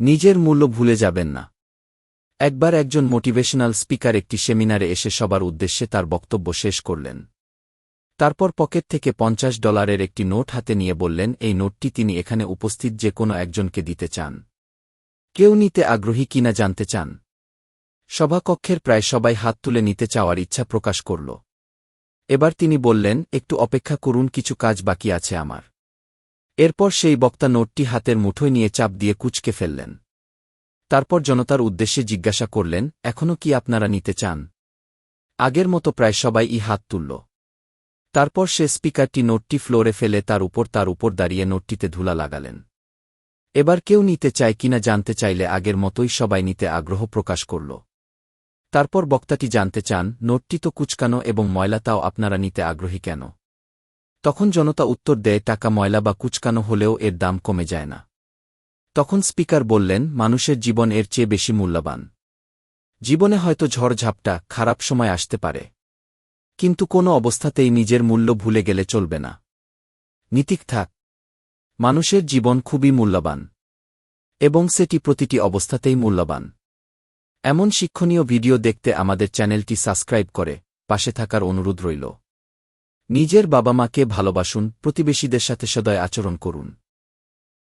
নিজের মূল্য ভুলে যাবেন না। একবার একজন মোটিভেশনাল স্পিকার একটি সেমিনারে এসে সবার উদ্দেশ্যে তার বক্তব্য শেষ করলেন। তারপর পকেট থেকে পঞ্চাশ ডলারের একটি নোট হাতে নিয়ে বললেন, এই নোটটি তিনি এখানে উপস্থিত যে কোনো একজনকে দিতে চান। কেউ নিতে আগ্রহী কিনা জানতে চান? সভাকক্ষের প্রায় সবাই হাত তুলে নিতে চাওয়ার ইচ্ছা প্রকাশ করল। এবার তিনি বললেন, একটু অপেক্ষা করুন, কিছু কাজ বাকি আছে আমার। এরপর সেই বক্তা নোটটি হাতের মুঠোয় নিয়ে চাপ দিয়ে কুচকে ফেললেন। তারপর জনতার উদ্দেশ্যে জিজ্ঞাসা করলেন এখনও কি আপনারা নিতে চান? আগের মতো প্রায় সবাই ই হাত তুলল। তারপর সে স্পিকারটি নোটটি ফ্লোরে ফেলে তার উপর তার উপর দাঁড়িয়ে নোটটিতে ধুলা লাগালেন। এবার কেউ নিতে চায় কিনা জানতে চাইলে আগের মতোই সবাই নিতে আগ্রহ প্রকাশ করল। তারপর বক্তাটি জানতে চান, নোটটি তো কুচকানো এবং ময়লা তাও আপনারা নিতে আগ্রহী কেন? তখন জনতা উত্তর দেয়, টাকা ময়লা বা কুচকানো হলেও এর দাম কমে যায় না। তখন স্পিকার বললেন, মানুষের জীবন এর চেয়ে বেশি মূল্যবান। জীবনে হয়তো ঝড়ঝাপটা খারাপ সময় আসতে পারে। কিন্তু কোনো অবস্থাতেই নিজের মূল্য ভুলে গেলে চলবে না। নীতিক থাক। মানুষের জীবন খুবই মূল্যবান। এবং সেটি প্রতিটি অবস্থাতেই মূল্যবান। এমন শিক্ষণীয় ভিডিও দেখতে আমাদের চ্যানেলটি সাবস্ক্রাইব করে পাশে থাকার অনুরোধ রইল। নিজের বাবা মাকে ভালোবাসুন প্রতিবেশীদের সাথে সদয় আচরণ করুন।